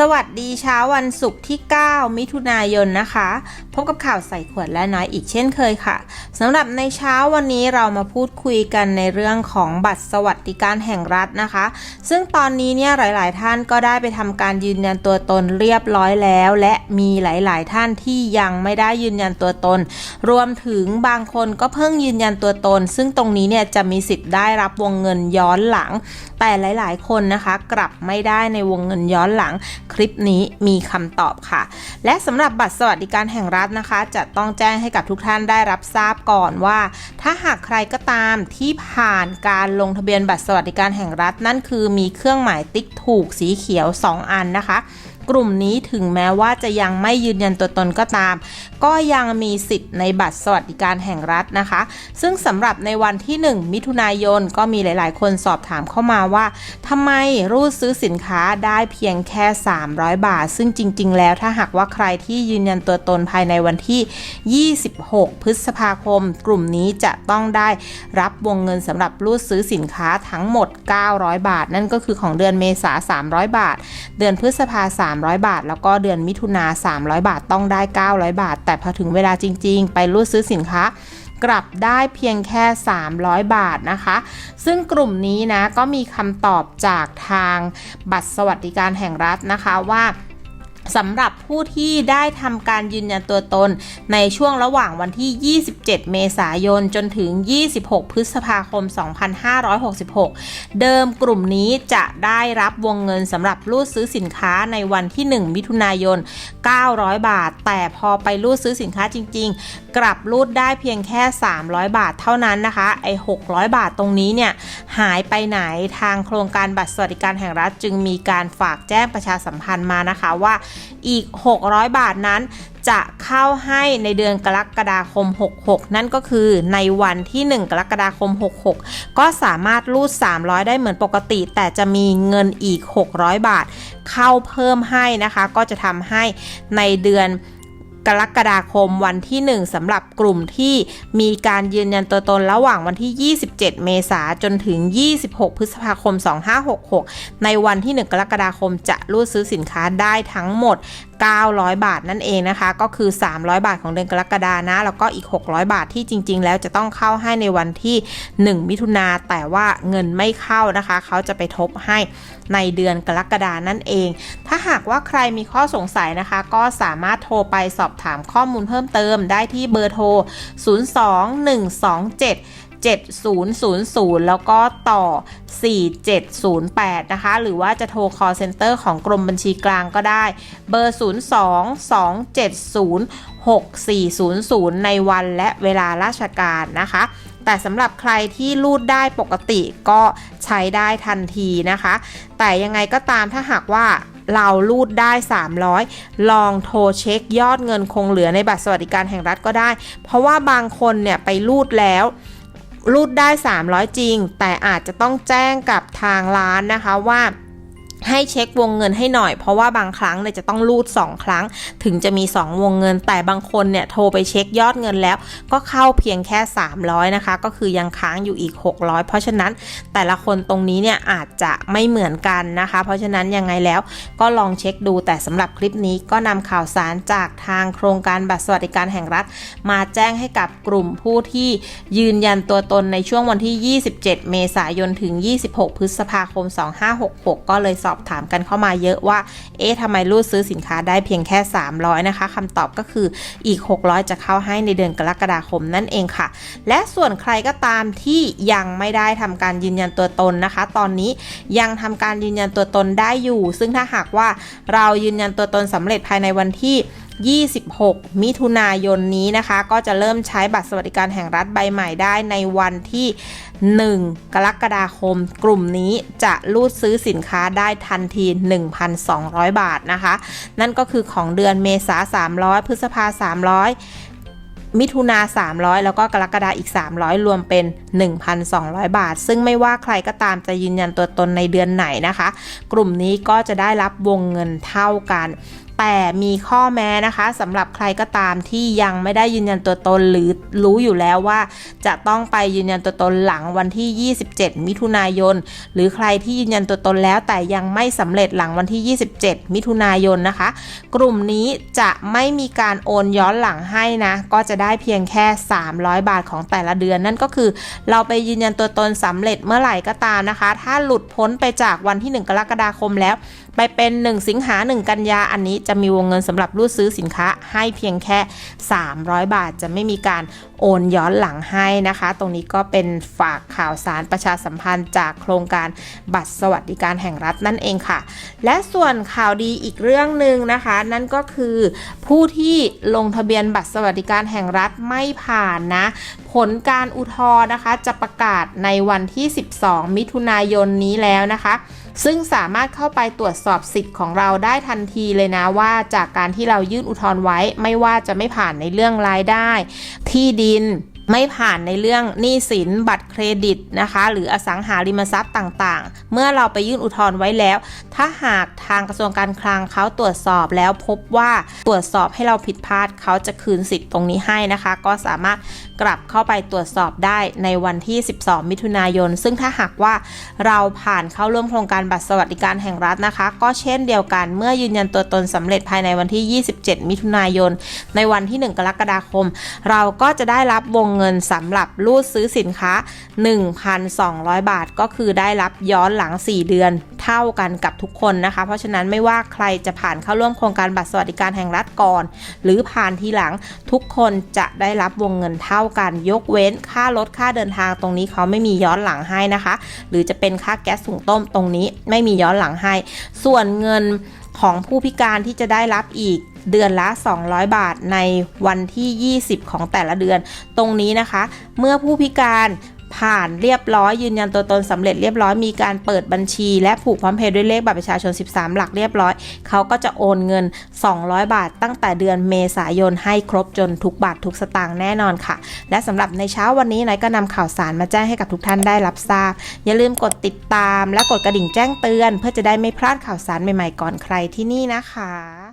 สวัสดีเช้าวันศุกร์ที่ 9 มิถุนายนนะคะ พบกับข่าวใส่ขวดและน้อยอีกเช่นเคยค่ะสำหรับในเช้าวันนี้เรามาพูดคุยกันในเรื่องของบัตรสวัสดิการแห่งรัฐนะคะ ซึ่งตอนนี้เนี่ยหลาย ๆ ท่านก็ได้ไปทำการยืนยันตัวตนเรียบร้อยแล้ว และมีหลาย ๆ ท่านที่ยังไม่ได้ยืนยันตัวตน รวมถึงบางคนก็เพิ่งยืนยันตัวตน ซึ่งตรงนี้เนี่ยจะมีสิทธิ์ได้รับวงเงินย้อนหลัง แต่หลาย ๆ คนนะคะ กลับไม่ได้ในวงเงินย้อนหลังคลิปนี้มีคำตอบค่ะ และสำหรับบัตรสวัสดิการแห่งรัฐนะคะ จะต้องแจ้งให้กับทุกท่านได้รับทราบก่อนว่า ถ้าหากใครก็ตามที่ผ่านการลงทะเบียนบัตรสวัสดิการแห่งรัฐ นั่นคือมีเครื่องหมายติ๊กถูกสีเขียว 2 อันนะคะ กลุ่มนี้ถึงแม้ว่าจะยังไม่ยืนยันตัวตนก็ตาม ก็ยังมีสิทธิ์ในบัตรสวัสดิการแห่งรัฐนะคะ ซึ่งสำหรับในวันที่ 1 มิถุนายนก็มีหลาย ๆ คนสอบถามเข้ามาว่าทำไมรูดซื้อสินค้าได้เพียงแค่ 300 บาท ซึ่งจริง ๆ แล้วถ้าหากว่าใครที่ยืนยันตัวตนภายในวันที่ 26 พฤษภาคม กลุ่มนี้จะต้องได้รับวงเงินสำหรับรูดซื้อสินค้าทั้งหมด 900 บาท นั่นก็คือของเดือนเมษา300 บาท เดือนพฤษภา300 บาท แล้วก็เดือนมิถุนา300 บาทต้องได้ 900 บาท แต่พอถึงเวลาจริง ๆ ไปรูดซื้อสินค้ากลับได้เพียงแค่ 300 บาทนะคะ ซึ่งกลุ่มนี้นะก็มีคำตอบจากทางบัตรสวัสดิการแห่งรัฐนะคะว่า สำหรับผู้ที่ได้ทำการยืนยันตัวตน ในช่วงระหว่างวันที่ 27 เมษายน จนถึง 26 พฤษภาคม 2566 เดิมกลุ่มนี้จะได้รับวงเงินสำหรับรูดซื้อสินค้าในวันที่ 1 มิถุนายน 900 บาท แต่พอไปรูดซื้อสินค้าจริง ๆ กลับรูดได้เพียงแค่ 300 บาทเท่านั้นนะคะ ไอ้ 600 บาทตรงนี้เนี่ยหายไปไหนทางโครงการบัตรสวัสดิการแห่งรัฐจึงมีการฝากแจ้งประชาสัมพันธ์มานะคะว่าอีก 600 บาทนั้น จะเข้าให้ในเดือนกรกฎาคม 66 นั่นก็คือในวันที่ 1 กรกฎาคม 66 ก็สามารถรูด 300 ได้เหมือนปกติ แต่จะมีเงินอีก 600 บาท เข้าเพิ่มให้นะคะ ก็จะทำให้ในเดือน กรกฎาคมวันที่ 1สำหรับกลุ่มที่มีการยืนยันตัวตนระหว่างวันที่ 27 เมษาจนถึง 26 พฤษภาคม 2566 ในวันที่ 1 กรกฎาคมจะรูดซื้อสินค้าได้ทั้งหมด900 บาทนั่นเองนะคะ ก็คือ 300 บาทของเดือนกรกฎานะ แล้วก็อีก 600 บาทที่จริง ๆ แล้วจะต้องเข้าให้ในวันที่ 1 มิถุนาแต่ว่าเงินไม่เข้านะคะ เขาจะไปทบให้ในเดือนกรกฎานั่นเอง ถ้าหากว่าใครมีข้อสงสัยนะคะ ก็สามารถโทรไปสอบถามข้อมูลเพิ่มเติมได้ที่เบอร์โทร 02127 7000 แล้วก็ต่อ 4708 นะคะ หรือว่าจะโทร call center ของกรมบัญชีกลางก็ได้ เบอร์ 02-270-6400 ในวันและเวลาราชการนะคะ แต่สำหรับใครที่รูดได้ปกติก็ใช้ได้ทันทีนะคะ แต่ยังไงก็ตามถ้าหากว่าเรารูดได้ 300 ลองโทรเช็คยอดเงินคงเหลือในบัตรสวัสดิการแห่งรัฐก็ได้ เพราะว่าบางคนเนี่ยไปรูดแล้ว รูดได้ 300 จริง แต่อาจจะต้องแจ้งกับทางร้านนะคะว่า ให้เช็ควงเงินให้หน่อย เพราะว่าบางครั้งเนี่ยจะต้องรูด 2 ครั้ง ถึงจะมี 2 วงเงิน แต่บางคนเนี่ยโทรไปเช็คยอดเงินแล้ว ก็เข้าเพียงแค่ 300 นะคะ ก็คือยังค้างอยู่อีก 600 เพราะฉะนั้นแต่ละคนตรงนี้เนี่ยอาจจะไม่เหมือนกันนะคะ เพราะฉะนั้นยังไงแล้วก็ลองเช็คดูแต่สำหรับคลิปนี้ก็นำข่าวสารจากทางโครงการบัตรสวัสดิการแห่งรัฐ มาแจ้งให้กับกลุ่มผู้ที่ยืนยันตัวตนในช่วงวันที่ 27 เมษายนถึง 26 พฤษภาคม 2566 ก็เลยสอบอบถามกันเข้ามาเยอะว่า เอ๊ะทำไมรูดซื้อสินค้าได้เพียงแค่ 300 นะคะคำตอบก็คืออีก 600 จะเข้าให้ในเดือนกรกฎาคมนั่นเองค่ะ และส่วนใครก็ตามที่ยังไม่ได้ทำการยืนยันตัวตนนะคะ ตอนนี้ยังทำการยืนยันตัวตนได้อยู่ ซึ่งถ้าหากว่าเรายืนยันตัวตนสำเร็จภายในวันที่ 26 มิถุนายนนี้นะคะ ก็จะเริ่มใช้บัตรสวัสดิการแห่งรัฐใบใหม่ได้ในวันที่ 1 กรกฎาคม กลุ่มนี้จะรูดซื้อสินค้าได้ทันที 1,200 บาทนะคะ นั่นก็คือของเดือนเมษา 300 พฤษภา 300มิถุนา 300 แล้วก็กรกฎาอีก 300 รวมเป็น 1,200 บาท ซึ่งไม่ว่าใครก็ตามจะยืนยันตัวตนในเดือนไหนนะคะ กลุ่มนี้ก็จะได้รับวงเงินเท่ากัน แต่มีข้อแม้นะคะสำหรับใครก็ตามที่ยังไม่ได้ยืนยันตัวตนหรือรู้อยู่แล้วว่า จะต้องไปยืนยันตัวตนหลังวันที่ 27 มิถุนายน หรือใครที่ยืนยันตัวตนแล้วแต่ยังไม่สำเร็จหลังวันที่ 27 มิถุนายนนะคะ กลุ่มนี้จะไม่มีการโอนย้อนหลังให้นะ ก็จะได้เพียงแค่ 300 บาทของแต่ละเดือนนั่นก็คือ เราไปยืนยันตัวตนสำเร็จเมื่อไหร่ก็ตามนะคะ ถ้าหลุดพ้นไปจากวันที่ 1 กรกฎาคมแล้ว ไปเป็น 1 สิงหา 1 กันยาอันนี้จะมีวงเงินสำหรับรูดซื้อสินค้าให้เพียงแค่ 300 บาทจะไม่มีการโอนย้อนหลังให้นะคะ ตรงนี้ก็เป็นฝากข่าวสารประชาสัมพันธ์จากโครงการบัตรสวัสดิการแห่งรัฐนั่นเองค่ะ และส่วนข่าวดีอีกเรื่องหนึ่งนะคะ นั่นก็คือผู้ที่ลงทะเบียนบัตรสวัสดิการแห่งรัฐไม่ผ่านนะ ผลการอุทธรณ์นะคะจะประกาศในวันที่ 12 มิถุนายนนี้แล้วนะคะ ซึ่งสามารถเข้าไปตรวจสอบสิทธิ์ของเราได้ทันทีเลยนะว่า จากการที่เรายื่นอุทธรณ์ไว้ ไม่ว่าจะไม่ผ่านในเรื่องรายได้ ที่ดิน ไม่ผ่านในเรื่องหนี้สินบัตรเครดิตนะคะ หรืออสังหาริมทรัพย์ต่างๆ เมื่อเราไปยื่นอุทธรณ์ไว้แล้ว ถ้าหากทางกระทรวงการคลังเขาตรวจสอบแล้วพบว่าตรวจสอบให้เราผิดพลาดเขาจะคืนสิทธิ์ตรงนี้ให้นะคะ ก็สามารถกลับเข้าไปตรวจสอบได้ในวันที่ 12 มิถุนายน ซึ่งถ้าหากว่าเราผ่านเข้าร่วมโครงการบัตรสวัสดิการแห่งรัฐนะคะ ก็เช่นเดียวกันเมื่อยืนยันตัวตนสำเร็จภายในวันที่ 27 มิถุนายน ในวันที่ 1 กรกฎาคม เราก็จะได้รับวงเงินสำหรับรูดซื้อสินค้า 1,200 บาทก็คือได้รับย้อนหลัง 4 เดือนเท่ากันกับทุกคนนะคะ เพราะฉะนั้นไม่ว่าใครจะผ่านเข้าร่วมโครงการบัตรสวัสดิการแห่งรัฐก่อน หรือผ่านทีหลังทุกคนจะได้รับวงเงินเท่ากัน ยกเว้นค่ารถค่าเดินทางตรงนี้เขาไม่มีย้อนหลังให้นะคะ หรือจะเป็นค่าแก๊สถุงต้มตรงนี้ไม่มีย้อนหลังให้ ส่วนเงินของผู้พิการที่จะได้รับอีก เดือนละ 200 บาทในวันที่ 20 ของแต่ละเดือน ตรงนี้นะคะ เมื่อผู้พิการผ่านเรียบร้อยยืนยันตัวตนสำเร็จเรียบร้อยมีการเปิดบัญชี และผูกพร้อมเพย์ด้วยเลขบัตรประชาชน 13 หลักเรียบร้อย เขาก็จะโอนเงิน 200 บาท ตั้งแต่เดือนเมษายนให้ครบจนทุกบาททุกสตางค์แน่นอนค่ะ และสำหรับในเช้าวันนี้นายก็นำข่าวสารมาแจ้งให้กับทุกท่านได้รับทราบ อย่าลืมกดติดตามและกดกระดิ่งแจ้งเตือน เพื่อจะได้ไม่พลาดข่าวสารใหม่ๆก่อนใครที่นี่นะคะ